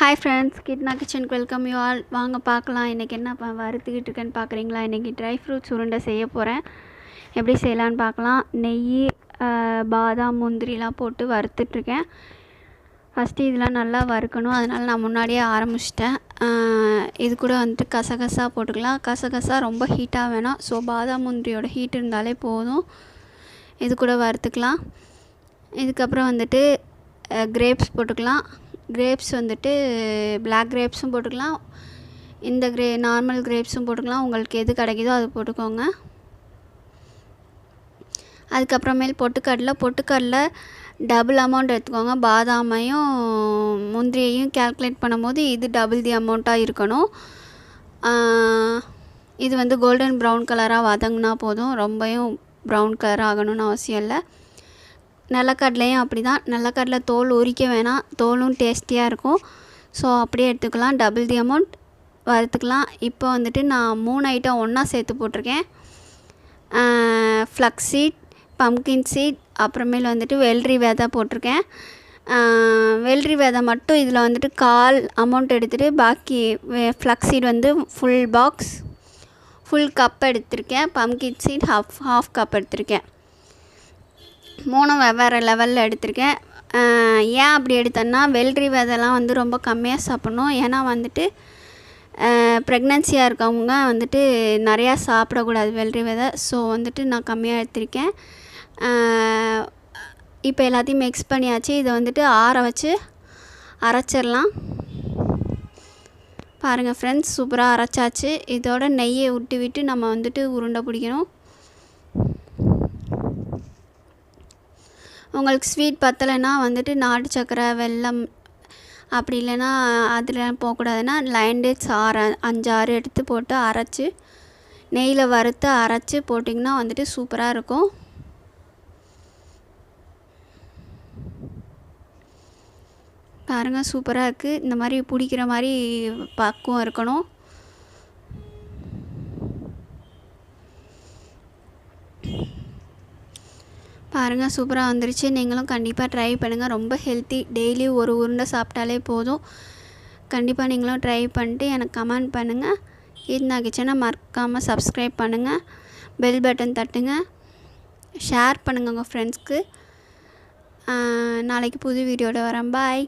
Hi friends கிட்னா கிச்சனுக்கு welcome you all வாங்க பார்க்கலாம். இன்றைக்கி என்ன வறுத்துக்கிட்டு இருக்கேன்னு பார்க்குறீங்களா? இன்றைக்கி ட்ரை ஃப்ரூட்ஸ் உருண்டை செய்ய போகிறேன் எப்படி செய்யலான்னு பார்க்கலாம். நெய் பாதாம் முந்திரிலாம் போட்டு வறுத்துட்ருக்கேன் ஃபஸ்ட்டு இதெல்லாம் நல்லா வறுக்கணும். அதனால் நான் முன்னாடியே ஆரம்பிச்சிட்டேன். இது கூட வந்துட்டு கசகசா போட்டுக்கலாம். கசகசா ரொம்ப ஹீட்டாக வேணாம். ஸோ பாதாம் முந்திரியோட ஹீட் இருந்தாலே போதும். இது கூட வறுத்துக்கலாம். இதுக்கப்புறம் வந்துட்டு கிரேப்ஸ் போட்டுக்கலாம். கிரேப்ஸ் வந்துட்டு பிளாக் கிரேப்ஸும் போட்டுக்கலாம். இந்த கிரே நார்மல் கிரேப்ஸும் போட்டுக்கலாம். உங்களுக்கு எது கிடைக்குதோ அது போட்டுக்கோங்க. அதுக்கப்புறமேல் பொட்டுக்கடலை. பொட்டுக்கடலை டபுள் அமௌண்ட் எடுத்துக்கோங்க. பாதாமையும் முந்திரியையும் கேல்குலேட் பண்ணும்போது இது டபுள் தி அமௌண்ட்டாக இருக்கணும். இது வந்து கோல்டன் ப்ரௌன் கலராக வதங்கினா போதும். ரொம்பவும் ப்ரௌன் கலர் ஆகணும்னு அவசியம் இல்லை. நிலக்கடலையும் அப்படி தான் நிலக்கடலை தோல் உரிக்க வேணாம். தோலும் டேஸ்டியாக இருக்கும். ஸோ அப்படியே எடுத்துக்கலாம். டபுள் தி அமௌண்ட் வறுத்துக்கலாம். இப்போ வந்துட்டு நான் மூணு ஐட்டம் ஒன்றா சேர்த்து போட்டிருக்கேன். ஃப்ளக்ஸ் சீட் பம்கின் சீட் அப்புறமேல் வந்துட்டு வெள்ளரி விதை போட்டிருக்கேன். வெள்ளரி விதை மட்டும் இதில் வந்துட்டு கால் அமௌண்ட் எடுத்துகிட்டு பாக்கி ஃப்ளக்ஸ் சீட் வந்து ஃபுல் பாக்ஸ் ஃபுல் கப் எடுத்திருக்கேன். Pumpkin seed half half cup எடுத்திருக்கேன். மூணும் வெவ்வேறு லெவலில் எடுத்திருக்கேன். ஏன் அப்படி எடுத்தேன்னா வெள்ளரி விதைலாம் வந்து ரொம்ப கம்மியாக சாப்பிட்ணும். ஏன்னா வந்துட்டு ப்ரெக்னென்சியாக இருக்கவங்க வந்துட்டு நிறையா சாப்பிடக்கூடாது வெள்ளரி விதை. ஸோ வந்துட்டு நான் கம்மியாக எடுத்திருக்கேன். இப்போ எல்லாத்தையும் மிக்ஸ் பண்ணியாச்சு. இதை வந்துட்டு ஆற வச்சு அரைச்சிடலாம். பாருங்கள் ஃப்ரெண்ட்ஸ் சூப்பராக அரைச்சாச்சு. இதோட நெய்யை விட்டு விட்டு நம்ம வந்துட்டு உருண்டை பிடிக்கணும். உங்களுக்கு ஸ்வீட் பத்தலைன்னா வந்துட்டு நாட்டு சக்கரை வெல்லம் அப்படி இல்லைன்னா அதில் போகக்கூடாதுன்னா லைன் டேட்ஸ் ஆறு அஞ்சாறு எடுத்து போட்டு அரைச்சி நெய்யில் வறுத்து அரைச்சி போட்டிங்கன்னா வந்துட்டு சூப்பராக இருக்கும். பாருங்கள் சூப்பராக இருக்குது இந்த மாதிரி பிடிக்கிற மாதிரி பக்குவம் இருக்கணும். பாருங்கள் சூப்பராக வந்துருச்சு. நீங்களும் கண்டிப்பாக ட்ரை பண்ணுங்கள் ரொம்ப ஹெல்த்தி டெய்லி ஒரு உருண்டை சாப்பிட்டாலே போதும். கண்டிப்பாக நீங்களும் ட்ரை பண்ணிட்டு எனக்கு கமெண்ட் பண்ணுங்கள் கீர்த்தனா கிச்சனை மறக்காமல் சப்ஸ்கிரைப் பண்ணுங்கள் பெல் பட்டன் தட்டுங்க. ஷேர் பண்ணுங்கள் உங்கள் ஃப்ரெண்ட்ஸ்க்கு நாளைக்கு புது வீடியோவில் வரேன் பாய்